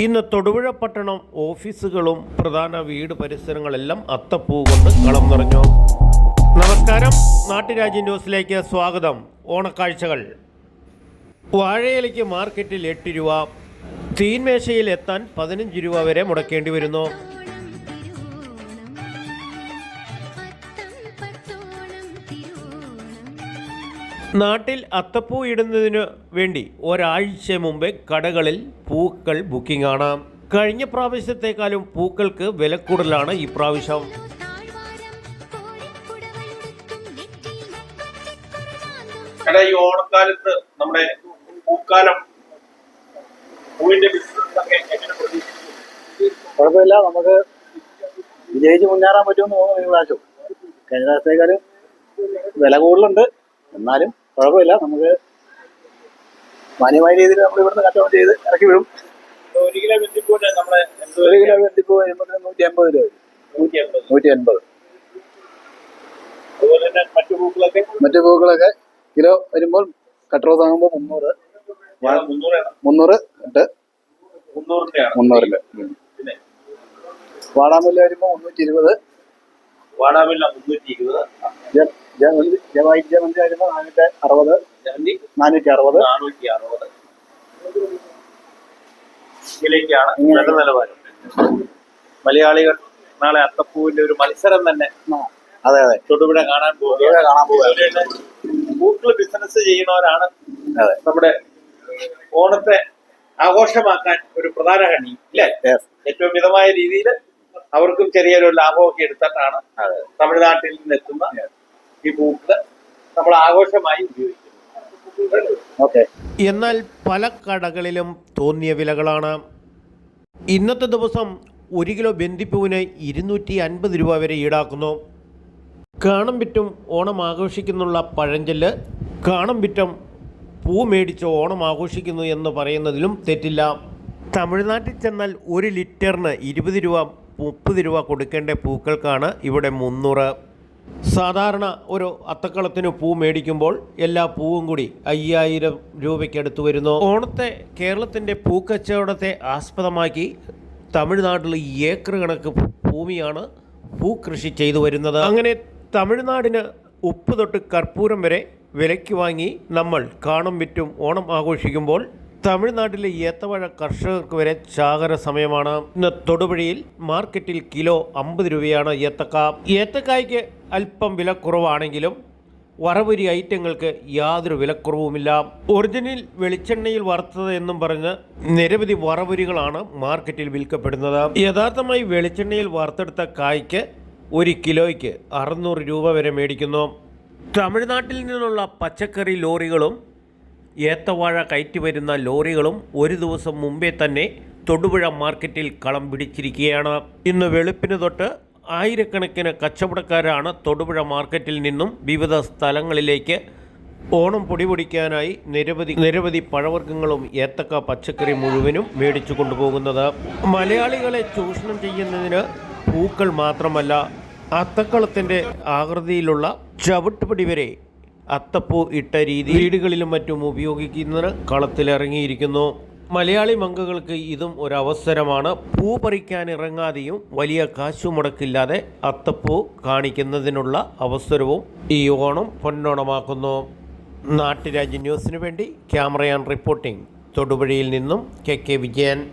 ഇന്ന് തൊടുപുഴ പട്ടണം ഓഫീസുകളും പ്രധാന വീട് പരിസരങ്ങളെല്ലാം അത്തപ്പൂ കൊണ്ട് കളം നിറഞ്ഞു. നമസ്കാരം. നാട്ടുരാജ്യ ന്യൂസിലേക്ക് സ്വാഗതം. ഓണക്കാഴ്ചകൾ. വാഴയിലയ്ക്ക് മാർക്കറ്റിൽ എട്ട് രൂപ തീൻമേശയിൽ എത്താൻ പതിനഞ്ച് രൂപ വരെ മുടക്കേണ്ടി വരുന്നു. നാട്ടിൽ അത്തപ്പൂ ഇടുന്നതിന് വേണ്ടി ഒരാഴ്ച മുമ്പേ കടകളിൽ പൂക്കൾ ബുക്കിംഗ് ആണ് കഴിഞ്ഞ പ്രാവശ്യത്തെക്കാളും പൂക്കൾക്ക് വില കൂടുതലാണ് ഈ പ്രാവശ്യം. ഈ ഓണക്കാലത്ത് നമ്മുടെ പൂക്കാലം പൂവിന്റെ കുഴപ്പമില്ല നമുക്ക് വിജയിച്ച് മുന്നേറാൻ പറ്റുമെന്ന് തോന്നുന്നു ഈ പ്രാവശ്യം. കഴിഞ്ഞ പ്രാവശ്യത്തേക്കാളും വില കൂടുതലുണ്ട്. എന്നാലും കുഴപ്പമില്ല. നമുക്ക് മാന്യമായ രീതിയിൽ നമ്മൾ ഇവിടുന്ന് കച്ചവടം ചെയ്ത് ഇറക്കി വിടും. ഒരു കിലോ വെന്തിപ്പൂ നമ്മുടെ ഒരു കിലോ വെന്തിപ്പൂ വരുമ്പോൾ നൂറ്റി അമ്പത് രൂപ വരും. നൂറ്റി അൻപത് മറ്റു പൂക്കളൊക്കെ? മറ്റു പൂക്കളൊക്കെ കിലോ വരുമ്പോൾ കട്രോസ് ആകുമ്പോൾ മുന്നൂറ്. മുന്നൂറ് ഇട്ട്. പിന്നെ? വാടാമുല്ല വരുമ്പോൾ മുന്നൂറ്റി ഇരുപത് വാടാമില്ല മുന്നൂറ്റി ഇരുപത് ജ- ജമന്തി ജവായിട്ട് ജമന്തി വരുമ്പോൾ നാനൂറ്റി അറുപത്. ജമന്തി നാനൂറ്റി അറുപത്. നാനൂറ്റി അറുപത്. ഇതിലേക്കാണ് നിലവാരം. മലയാളികൾ നാളെ അത്തപ്പൂവിന്റെ ഒരു മത്സരം തന്നെ അതെ അതെ. തൊടുപുഴ കാണാൻ പോകുക കാണാൻ ബിസിനസ് ചെയ്യുന്നവരാണ് അതെ. നമ്മുടെ ഓണത്തെ ആഘോഷമാക്കാൻ ഒരു പ്രധാന കണി അല്ലേ. ഏറ്റവും മിതമായ രീതിയിൽ അവർക്കും ചെറിയൊരു ലാഭമൊക്കെ എടുത്തിട്ടാണ് തമിഴ്നാട്ടിൽ നിന്ന് എത്തുന്ന ഈ പൂക്കൾ നമ്മൾ ആഘോഷമായി ഉപയോഗിക്കുന്നത് ഓക്കെ. എന്നാൽ പല കടകളിലും തോന്നിയ വിലകളാണ്. ഇന്നത്തെ ദിവസം ഒരു കിലോ ബന്ദിപ്പൂവിന് ഇരുന്നൂറ്റി അൻപത് രൂപ വരെ ഈടാക്കുന്നു. കാണം വിറ്റും ഓണം ആഘോഷിക്കുന്നുള്ള പഴഞ്ചൊല്ല് കാണം വിറ്റം പൂ മേടിച്ച് ഓണം ആഘോഷിക്കുന്നു എന്ന് പറയുന്നതിലും തെറ്റില്ല. തമിഴ്നാട്ടിൽ ചെന്നാൽ ഒരു ലിറ്ററിന് ഇരുപത് രൂപ മുപ്പത് രൂപ കൊടുക്കേണ്ട പൂക്കൾക്കാണ് ഇവിടെ മുന്നൂറ്. സാധാരണ ഒരു അത്തക്കളത്തിന് പൂ മേടിക്കുമ്പോൾ എല്ലാ പൂവും കൂടി അയ്യായിരം രൂപയ്ക്കടുത്ത് വരുന്നു. ഓണത്തെ കേരളത്തിന്റെ പൂക്കച്ചവടത്തെ ആസ്പദമാക്കി തമിഴ്നാട്ടിൽ ഏക്കർ കണക്ക് ഭൂമിയാണ് പൂക്കൃഷി ചെയ്തു വരുന്നത്. അങ്ങനെ തമിഴ്നാടിന് ഉപ്പ് തൊട്ട് കർപ്പൂരം വരെ വിലയ്ക്ക് വാങ്ങി നമ്മൾ കാണം വിറ്റും ഓണം ആഘോഷിക്കുമ്പോൾ തമിഴ്നാട്ടിലെ ഏത്തവാഴ കർഷകർക്ക് വരെ ചാകര സമയമാണ്. ഇന്ന് തൊടുപുഴയിൽ മാർക്കറ്റിൽ കിലോ അമ്പത് രൂപയാണ് ഏത്തക്ക. ഏത്തക്കായ്ക്ക് അല്പം വില കുറവാണെങ്കിലും വറവരി ഐറ്റങ്ങൾക്ക് യാതൊരു വിലക്കുറവുമില്ല. ഒറിജിനൽ വെളിച്ചെണ്ണയിൽ വറുത്തത് എന്നും പറഞ്ഞ് നിരവധി വറവരികളാണ് മാർക്കറ്റിൽ വിൽക്കപ്പെടുന്നത്. യഥാർത്ഥമായി വെളിച്ചെണ്ണയിൽ വറുത്തെടുത്ത കായ്ക്ക് ഒരു കിലോയ്ക്ക് അറുന്നൂറ് രൂപ വരെ മേടിക്കുന്നു. തമിഴ്നാട്ടിൽ നിന്നുള്ള പച്ചക്കറി ലോറികളും ഏത്തവാഴ കയറ്റി വരുന്ന ലോറികളും ഒരു ദിവസം മുമ്പേ തന്നെ തൊടുപുഴ മാർക്കറ്റിൽ കളം പിടിച്ചിരിക്കുകയാണ്. ഇന്ന് വെളുപ്പിന് തൊട്ട് ആയിരക്കണക്കിന് കച്ചവടക്കാരാണ് തൊടുപുഴ മാർക്കറ്റിൽ നിന്നും വിവിധ സ്ഥലങ്ങളിലേക്ക് ഓണം പൊടിപൊടിക്കാനായി നിരവധി നിരവധി പഴവർഗങ്ങളും ഏത്തക്ക പച്ചക്കറി മുഴുവനും മേടിച്ചു കൊണ്ടുപോകുന്നത്. മലയാളികളെ ചൂഷണം ചെയ്യുന്നതിന് പൂക്കൾ മാത്രമല്ല അത്തക്കളത്തിന്റെ ആകൃതിയിലുള്ള ചവിട്ടുപടി വരെ അത്തപ്പൂ ഇട്ട രീതി വീടുകളിലും മറ്റും ഉപയോഗിക്കുന്നതിന് കളത്തിലിറങ്ങിയിരിക്കുന്നു. മലയാളി മങ്കകൾക്ക് ഇതും ഒരവസരമാണ്. പൂ പറിക്കാൻ ഇറങ്ങാതെയും വലിയ കാശു മുടക്കില്ലാതെ അത്തപ്പൂ കാണിക്കുന്നതിനുള്ള അവസരവും ഈ ഓണം പൊന്നോണമാക്കുന്നു. നാട്ടുരാജ്യ ന്യൂസിനു വേണ്ടി ക്യാമറയാൻ റിപ്പോർട്ടിംഗ്. തൊടുപുഴയിൽ നിന്നും കെ കെ വിജയൻ.